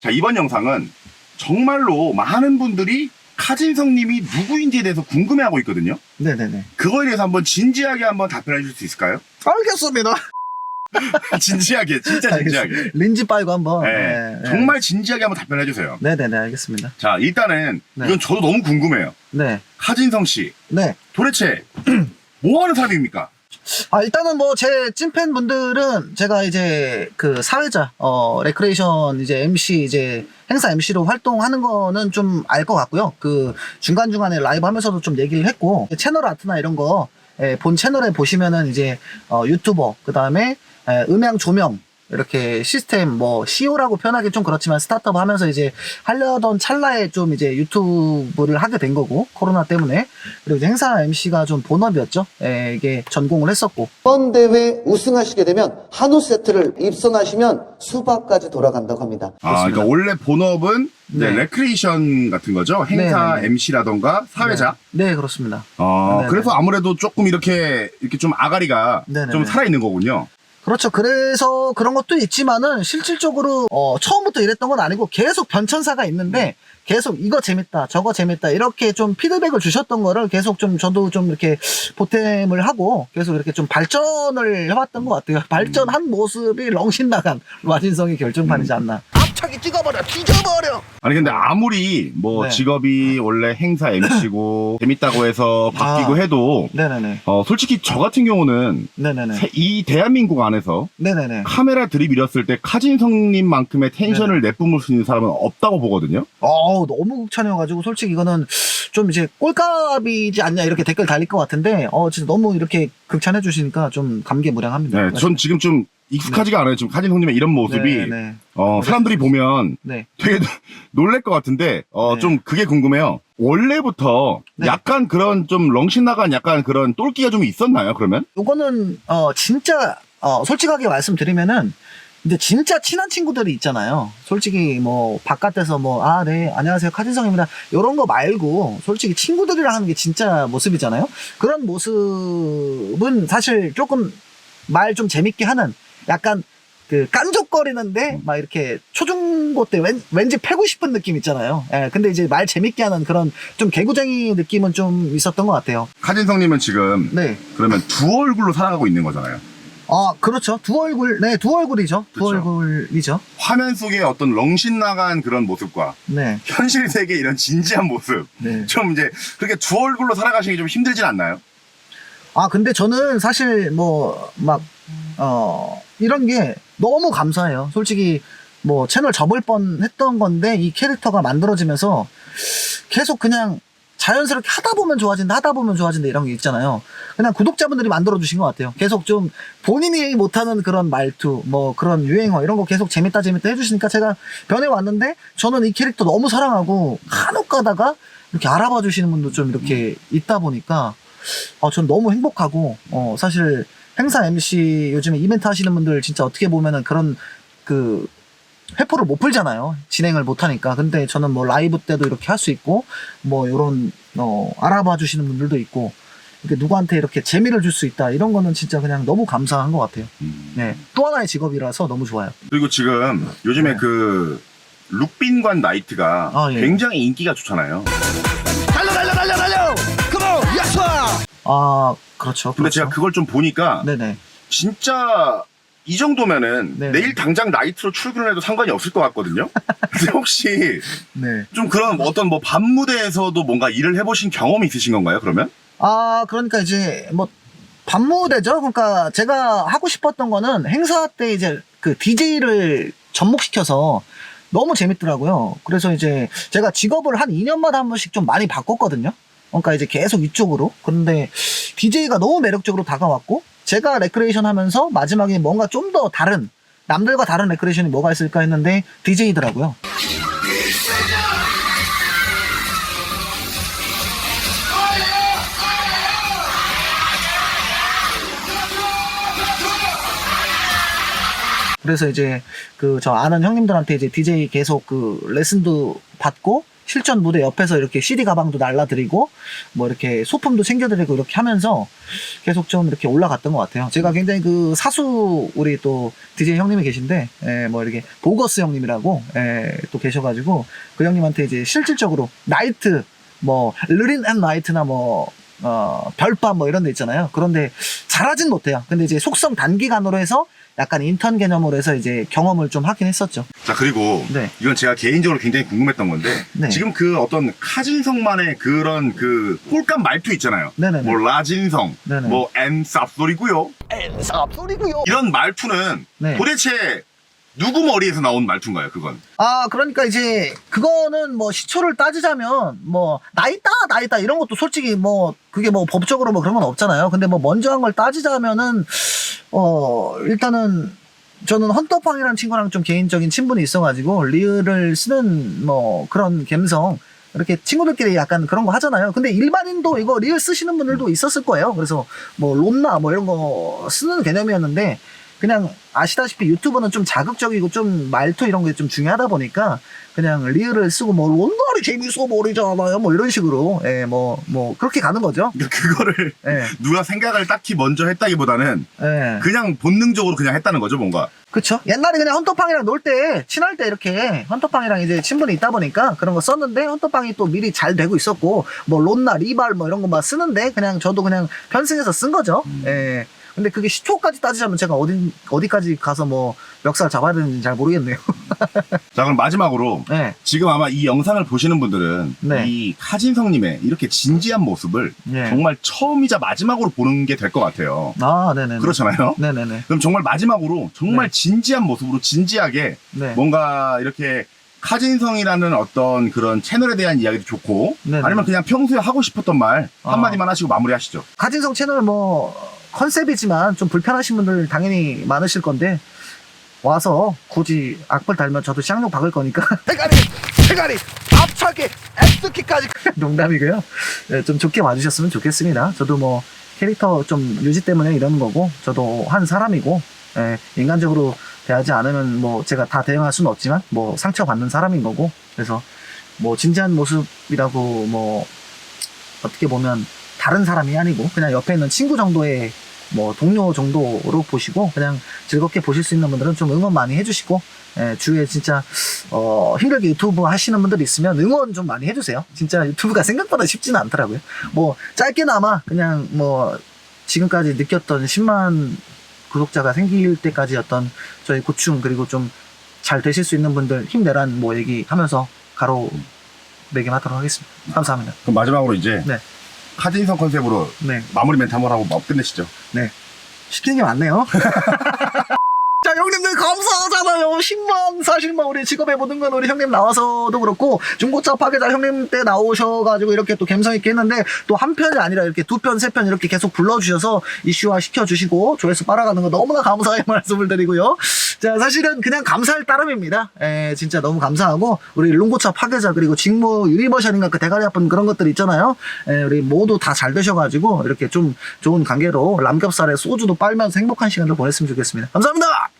자, 이번 영상은 정말로 많은 분들이 카진성 님이 누구인지에 대해서 궁금해하고 있거든요. 네네네. 그거에 대해서 한번 진지하게 한번 답변해 줄 수 있을까요? 알겠습니다. 진지하게, 진짜 진지하게. 린지 빨고 한번. 네, 네, 네. 정말 진지하게 한번 답변해 주세요. 네네네, 알겠습니다. 자, 일단은 네. 이건 저도 너무 궁금해요. 네. 카진성 씨, 네. 도대체 뭐 하는 사람입니까? 아, 일단은 뭐, 제 찐팬 분들은 제가 이제 그 사회자, 어, 레크레이션 이제 MC, 이제 행사 MC로 활동하는 거는 좀 알 것 같고요. 그 중간중간에 라이브 하면서도 좀 얘기를 했고, 채널 아트나 이런 거, 예, 본 채널에 보시면은 이제, 어, 유튜버, 그 다음에 음향 조명, 이렇게 시스템 뭐 CEO라고 표현하기 좀 그렇지만 스타트업 하면서 이제 하려던 찰나에 좀 이제 유튜브를 하게 된 거고 코로나 때문에 그리고 이제 행사 MC가 좀 본업이었죠. 예, 이게 전공을 했었고 이번 대회 우승하시게 되면 한우 세트를 입선하시면 수박까지 돌아간다고 합니다. 아, 그러니까 원래 본업은 이제 네. 레크레이션 같은 거죠. 행사 네, 네. MC라던가 사회자. 네, 네, 그렇습니다. 어, 네, 네. 그래서 아무래도 조금 이렇게 이렇게 좀 아가리가 네, 네, 좀 네. 살아 있는 거군요. 그렇죠. 그래서 그런 것도 있지만은 실질적으로 어, 처음부터 이랬던 건 아니고 계속 변천사가 있는데 계속 이거 재밌다, 저거 재밌다 이렇게 좀 피드백을 주셨던 거를 계속 좀 저도 좀 이렇게 보탬을 하고 계속 이렇게 좀 발전을 해왔던 것 같아요. 발전한 모습이 렁신 나간 와진성의 결정판이지 않나. 앞차기 찍어버려, 뒤져버려. 아니 근데 아무리 뭐 네. 직업이 원래 행사 MC고 재밌다고 해서 바뀌고 아. 해도 네네네, 어 솔직히 저 같은 경우는 네네네, 세- 이 대한민국 안에서 네네네. 카메라 들이밀었을 때 카진성님만큼의 텐션을 내뿜을 수 있는 사람은 없다고 보거든요. 어우, 너무 극찬이어가지고, 솔직히 이거는 좀 이제 꼴값이지 않냐, 이렇게 댓글 달릴 것 같은데, 어, 진짜 너무 이렇게 극찬해주시니까 좀 감개무량합니다. 네, 전 지금 좀 익숙하지가 않아요. 지금 카진성님의 이런 모습이 네, 네. 어 사람들이 보면 네. 되게 놀랄 것 같은데 어 네. 좀 그게 궁금해요. 원래부터 네. 약간 그런 좀 렁신 나간 약간 그런 똘끼가 좀 있었나요? 그러면? 요거는, 어, 진짜, 어, 솔직하게 말씀드리면은, 근데 진짜 친한 친구들이 있잖아요. 솔직히 뭐, 바깥에서 뭐, 아, 네, 안녕하세요. 카진성입니다. 요런 거 말고, 솔직히 친구들이랑 하는 게 진짜 모습이잖아요. 그런 모습은 사실 조금 말 좀 재밌게 하는, 약간, 그 깐족거리는데 막 이렇게 초중고 때 왠, 왠지 패고 싶은 느낌 있잖아요. 예, 근데 이제 말 재밌게 하는 그런 좀 개구쟁이 느낌은 좀 있었던 것 같아요. 카진성님은 지금 네. 그러면 두 얼굴로 살아가고 있는 거잖아요. 아, 그렇죠. 두 얼굴, 네, 두 얼굴이죠. 두 그쵸. 얼굴이죠. 화면 속에 어떤 렁신 나간 그런 모습과 네, 현실 세계 이런 진지한 모습. 네. 좀 이제 그렇게 두 얼굴로 살아가시기 좀 힘들진 않나요? 아, 근데 저는 사실 뭐, 막, 어, 이런 게 너무 감사해요. 솔직히 뭐 채널 접을 뻔 했던 건데 이 캐릭터가 만들어지면서 계속 그냥 자연스럽게 하다 보면 좋아진다, 하다 보면 좋아진다 이런 게 있잖아요. 그냥 구독자분들이 만들어주신 것 같아요. 계속 좀 본인이 못하는 그런 말투, 뭐 그런 유행어 이런 거 계속 재밌다 재밌다 해주시니까 제가 변해왔는데 저는 이 캐릭터 너무 사랑하고 간혹 가다가 이렇게 알아봐 주시는 분도 좀 이렇게 있다 보니까 어, 전 너무 행복하고, 어, 사실 행사 MC 요즘에 이벤트 하시는 분들 진짜 어떻게 보면은 그런 그 회포를 못 풀잖아요. 진행을 못 하니까. 근데 저는 뭐 라이브 때도 이렇게 할 수 있고, 뭐 요런, 어, 알아봐 주시는 분들도 있고, 이렇게 누구한테 이렇게 재미를 줄 수 있다. 이런 거는 진짜 그냥 너무 감사한 것 같아요. 네. 또 하나의 직업이라서 너무 좋아요. 그리고 지금 요즘에 네. 그 룩빈관 나이트가 아, 예. 굉장히 인기가 좋잖아요. 달려, 달려, 달려, 달려! 아, 그렇죠. 근데 그렇죠. 제가 그걸 좀 보니까 네네. 진짜 이 정도면은 네. 내일 당장 나이트로 출근을 해도 상관이 없을 것 같거든요. 근데 혹시 네. 좀 그런 어떤 뭐 밤 무대에서도 뭔가 일을 해보신 경험이 있으신 건가요? 그러면? 아, 그러니까 이제 뭐 반무대죠. 그러니까 제가 하고 싶었던 거는 행사 때 이제 그 DJ를 접목시켜서 너무 재밌더라고요. 그래서 이제 제가 직업을 한 2년마다 한 번씩 좀 많이 바꿨거든요. 그러니까 이제 계속 이쪽으로. 그런데 DJ가 너무 매력적으로 다가왔고 제가 레크레이션 하면서 마지막에 뭔가 좀 더 다른 남들과 다른 레크레이션이 뭐가 있을까 했는데 DJ더라고요. 그래서 이제 그 저 아는 형님들한테 이제 DJ 계속 그 레슨도 받고 실전 무대 옆에서 이렇게 CD 가방도 날라드리고 뭐 이렇게 소품도 챙겨드리고 이렇게 하면서 계속 좀 이렇게 올라갔던 것 같아요. 제가 굉장히 그 사수 우리 또 DJ 형님이 계신데 에, 뭐 이렇게 보거스 형님이라고 에, 또 계셔가지고 그 형님한테 이제 실질적으로 나이트 뭐 르린 앤 나이트나 뭐 어, 별밤 뭐 이런 데 있잖아요. 그런데 잘하진 못해요. 근데 이제 속성 단기간으로 해서 약간 인턴 개념으로 해서 이제 경험을 좀 하긴 했었죠. 자 그리고 네. 이건 제가 개인적으로 굉장히 궁금했던 건데 네. 지금 그 어떤 카진성만의 그런 그 꼴감 말투 있잖아요. 네네네. 뭐 라진성, 네네. 뭐 엠쌉소리고요. 쌉소리고요. 이런 말투는 네. 도대체 누구 머리에서 나온 말투인가요? 그건 아, 그러니까 이제 그거는 뭐 시초를 따지자면 뭐 나이다 나이다 이런 것도 솔직히 뭐 그게 뭐 법적으로 뭐 그런 건 없잖아요. 근데 뭐 먼저 한 걸 따지자면은 어 일단은 저는 헌터팡이라는 친구랑 좀 개인적인 친분이 있어가지고 리을을 쓰는 뭐 그런 감성 이렇게 친구들끼리 약간 그런 거 하잖아요. 근데 일반인도 이거 리을 쓰시는 분들도 있었을 거예요. 그래서 뭐 롬나 뭐 이런 거 쓰는 개념이었는데 그냥 아시다시피 유튜브는 좀 자극적이고 좀 말투 이런 게 좀 중요하다 보니까 그냥 리을을 쓰고 뭐 롬날이 재밌어 버리잖아요. 뭐 이런 식으로 예, 뭐, 뭐 그렇게 가는 거죠. 그거를 예, 누가 생각을 딱히 먼저 했다기보다는 예. 그냥 본능적으로 그냥 했다는 거죠 뭔가 그쵸? 옛날에 그냥 헌터팡이랑 놀 때, 친할 때 이렇게 헌터팡이랑 이제 친분이 있다 보니까 그런 거 썼는데, 헌터팡이 또 미리 잘 되고 있었고, 뭐 론나, 리발 뭐 이런 거 막 쓰는데, 그냥 저도 그냥 편승해서 쓴 거죠. 예. 근데 그게 시초까지 따지자면 제가 어디, 어디까지 가서 뭐 멱살 잡아야 되는지 잘 모르겠네요. 자 그럼 마지막으로 예. 지금 아마 이 영상을 보시는 분들은 네. 이 카진성님의 이렇게 진지한 모습을 예. 정말 처음이자 마지막으로 보는 게 될 것 같아요 아, 네네네. 그렇잖아요 네네네. 그럼 정말 마지막으로 정말 네. 진지한 모습으로 진지하게 네. 뭔가 이렇게 카진성이라는 어떤 그런 채널에 대한 이야기도 좋고 네네. 아니면 그냥 평소에 하고 싶었던 말 아. 한마디만 하시고 마무리하시죠 가진성 채널 뭐 컨셉이지만 좀 불편하신 분들 당연히 많으실 건데 와서 굳이 악플 달면 저도 쌍욕 박을 거니까. 대가리 대가리 앞차게 X키까지. 농담이고요. 네, 좀 좋게 봐주셨으면 좋겠습니다. 저도 뭐 캐릭터 좀 유지 때문에 이러는 거고 저도 한 사람이고 예, 인간적으로 대하지 않으면 뭐 제가 다 대응할 수는 없지만 뭐 상처 받는 사람인 거고 그래서 뭐 진지한 모습이라고 뭐 어떻게 보면 다른 사람이 아니고 그냥 옆에 있는 친구 정도의 뭐 동료 정도로 보시고 그냥 즐겁게 보실 수 있는 분들은 좀 응원 많이 해주시고 예, 주위에 진짜 어 힘들게 유튜브 하시는 분들 있으면 응원 좀 많이 해주세요. 진짜 유튜브가 생각보다 쉽지는 않더라고요. 뭐 짧게나마 그냥 뭐 지금까지 느꼈던 10만 구독자가 생길 때까지 어떤 저희 고충 그리고 좀 잘 되실 수 있는 분들 힘내란 뭐 얘기하면서 가로 매김하도록 하겠습니다. 감사합니다. 그럼 마지막으로 이제 네. 카진성 컨셉으로 네. 마무리 멘트 한번 하고 뭐 끝내시죠 시키는 게 많네요. 자, 형님들 감사하잖아요. 10만, 40만 우리 직업해보는 건 우리 형님 나와서도 그렇고, 중고차 파괴자 형님 때 나오셔가지고 이렇게 또 감성 있게 했는데, 또 한 편이 아니라 이렇게 두 편, 세 편 이렇게 계속 불러주셔서 이슈화 시켜주시고, 조회수 빨아가는 거 너무나 감사의 말씀을 드리고요. 자, 사실은 그냥 감사할 따름입니다. 에, 진짜 너무 감사하고, 우리 롱고차 파괴자, 그리고 직무 유니버셜인가 그 대가리 아픈 그런 것들 있잖아요. 에, 우리 모두 다 잘 되셔가지고, 이렇게 좀 좋은 관계로 람겹살에 소주도 빨면서 행복한 시간을 보냈으면 좋겠습니다. 감사합니다!